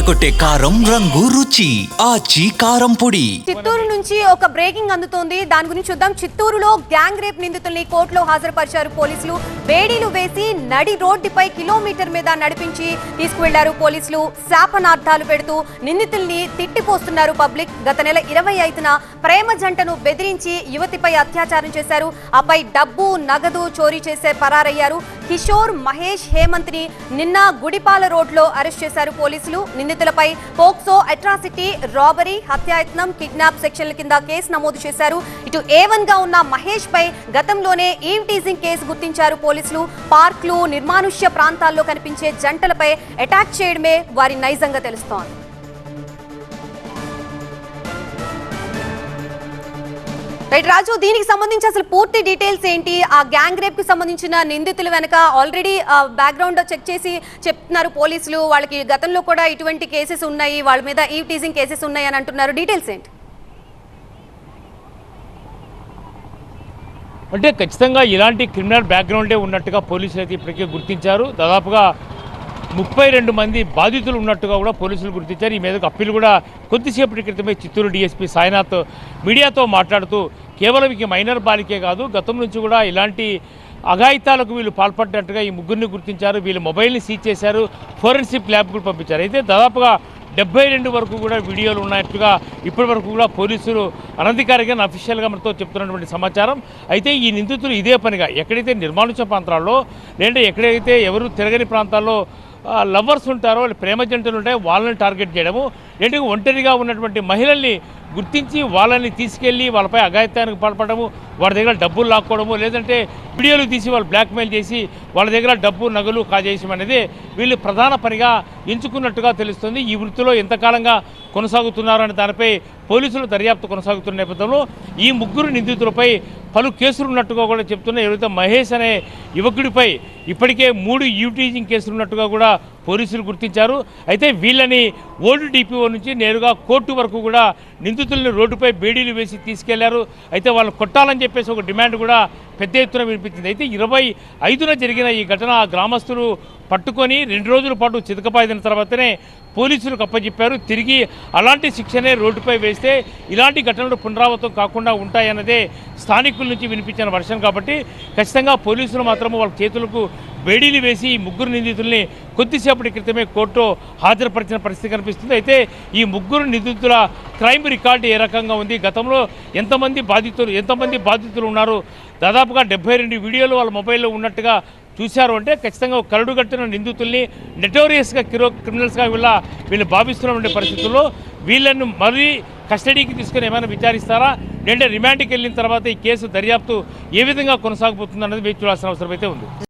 అదరగొట్టే కారం రంగు రుచి. ఆచి కారం పొడి. చిత్తూరు నుంచి ఒక బ్రేకింగ్ అందుతోంది. దాని గురించి చూద్దాం. చిత్తూరులో గ్యాంగ్ రేప్ నిందితుల్ని కోర్టులో హాజరుపరిచారు పోలీసులు. వేడీలు వేసి నడి రోడ్డుపై కిలోమీటర్ మీద నడిపించి తీసుకువెళ్ళారు పోలీసులు. శాపనార్థాలు పెడుతూ నిందితుల్ని తిట్టిపోస్తున్నారు పబ్లిక్. గత నెల ఇరవై ఐదున ప్రేమ జంటను బెదిరించి యువతిపై అత్యాచారం చేశారు. ఆపై డబ్బు నగదు చోరీ చేసే పరారయ్యారు. కిషోర్ మహేష్ హేమంత్ని నిన్న గుడిపాల రోడ్లో అరెస్ట్ చేశారు పోలీసులు. నిందితులపై పోక్సో అట్రాసిటీ రాబరీ హత్యాయత్నం కిడ్నాప్ సెక్షన్ సెక్షన్ల కింద కేసు నమోదు చేశారు. ఇటు ఏవన్గా ఉన్న మహేష్ పై గతంలోనే ఈవ్ టీజింగ్ కేసు గుర్తించారు పోలీసులు? పార్క్లు నిర్మానుష్య ప్రాంతాల్లో కనిపించే జంటలపై అటాక్ చేయడమే వారి నైజంగా తెలుస్తోంది. రైట్ రాజు దీనికి సంబంధించి అసలు పూర్తి డీటెయిల్స్ ఏంటి? ఆ గ్యాంగ్ రేప్కి సంబంధించిన నిందితుల వెనక ఆల్రెడీ బ్యాక్గ్రౌండ్ చెక్ చేసి చెప్తున్నారు పోలీసులు. వాళ్ళకి గతంలో కూడా ఇటువంటి కేసెస్ ఉన్నాయి. వాళ్ళ మీద ఈ టీజింగ్ కేసెస్ ఉన్నాయి అని అంటున్నారు. డీటెయిల్స్ ఏంటి? అంటే ఖచ్చితంగా ఇలాంటి క్రిమినల్ బ్యాక్గ్రౌండే ఉన్నట్టుగా పోలీసులు అయితే ఇప్పటికే గుర్తించారు. దాదాపుగా ముప్పై రెండు మంది బాధితులు ఉన్నట్టుగా కూడా పోలీసులు గుర్తించారు. ఈ మీదకు అప్పీలు కూడా కొద్దిసేపటి క్రితమే చిత్తూరు డీఎస్పీ సాయినాథ్ మీడియాతో మాట్లాడుతూ కేవలం ఇక మైనర్ బాలికే కాదు గతం నుంచి కూడా ఇలాంటి అఘాయితాలకు వీళ్ళు పాల్పడినట్టుగా ఈ ముగ్గురిని గుర్తించారు. వీళ్ళు మొబైల్ని సీజ్ చేశారు ఫోరెన్సిక్ ల్యాబ్ కూడా పంపించారు. అయితే దాదాపుగా డెబ్బై రెండు వరకు కూడా వీడియోలు ఉన్నట్టుగా ఇప్పటి వరకు కూడా పోలీసులు అనధికారికంగా అఫీషియల్గా మనతో చెప్తున్నటువంటి సమాచారం. అయితే ఈ నిందితులు ఇదే పనిగా ఎక్కడైతే నిర్మానుష ప్రాంతాల్లో లేదంటే ఎక్కడైతే ఎవరు తిరగని ప్రాంతాల్లో లవర్స్ ఉంటారో ప్రేమ జంటలు ఉంటాయో వాళ్ళని టార్గెట్ చేయడము. లేదంటే ఒంటరిగా ఉన్నటువంటి మహిళల్ని గుర్తించి వాళ్ళని తీసుకెళ్ళి వాళ్ళపై అఘాయిత్యానికి పాల్పడము వాళ్ళ దగ్గర డబ్బులు లాక్కోవడము లేదంటే వీడియోలు తీసి వాళ్ళు బ్లాక్మెయిల్ చేసి వాళ్ళ దగ్గర డబ్బు నగలు కాజేయడం అనేది వీళ్ళు ప్రధాన పనిగా ఎంచుకున్నట్టుగా తెలుస్తుంది. ఈ వృత్తిలో ఎంతకాలంగా కొనసాగుతున్నారు అనే దానిపై పోలీసులు దర్యాప్తు కొనసాగుతున్న నేపథ్యంలో ఈ ముగ్గురు నిందితులపై పలు కేసులు ఉన్నట్టుగా కూడా చెప్తున్న ఎవరైతే మహేష్ అనే యువకుడిపై ఇప్పటికే మూడు యూటీజింగ్ కేసులు ఉన్నట్టుగా కూడా పోలీసులు గుర్తించారు. అయితే వీళ్ళని ఓల్డ్ డిపిఓ నుంచి నేరుగా కోర్టు వరకు కూడా నిందితుల్ని రోడ్డుపై బేడీలు వేసి తీసుకెళ్ళారు. అయితే వాళ్ళు కొట్టాలని చెప్పేసి ఒక డిమాండ్ కూడా పెద్ద ఎత్తున వినిపించింది. అయితే ఇరవై ఐదున జరిగిన ఈ ఘటన గ్రామస్తులు పట్టుకొని రెండు రోజుల పాటు చితకపాదిన తర్వాతనే పోలీసులకు అప్పచెప్పారు తిరిగి అలాంటి శిక్షనే రోడ్డుపై వేస్తే ఇలాంటి ఘటనలు పునరావృతం కాకుండా ఉంటాయన్నదే స్థానికుల నుంచి వినిపించిన వర్షం కాబట్టి ఖచ్చితంగా పోలీసులు మాత్రం వాళ్ళ చేతులకు వేడీలు వేసి ఈ ముగ్గురు నిందితుల్ని కొద్దిసేపటి క్రితమే కోర్టు హాజరుపరిచిన పరిస్థితి కనిపిస్తుంది. అయితే ఈ ముగ్గురు నిందితుల క్రైమ్ రికార్డు ఏ రకంగా ఉంది? గతంలో ఎంతమంది బాధితులు ఎంతమంది బాధితులు ఉన్నారు? దాదాపుగా డెబ్బై రెండు వీడియోలు వాళ్ళ మొబైల్లో ఉన్నట్టుగా చూశారు అంటే ఖచ్చితంగా ఒక కరడు కట్టిన నిందితుల్ని నెటోరియస్గా కిరో క్రిమినల్స్గా వీళ్ళ వీళ్ళు భావిస్తున్నటువంటి పరిస్థితుల్లో వీళ్ళను మరీ కస్టడీకి తీసుకుని ఏమైనా విచారిస్తారా? లేదంటే రిమాండ్కి వెళ్ళిన తర్వాత ఈ కేసు దర్యాప్తు ఏ విధంగా కొనసాగబోతుంది అన్నది వేచి చూడాల్సిన అవసరం అయితే ఉంది.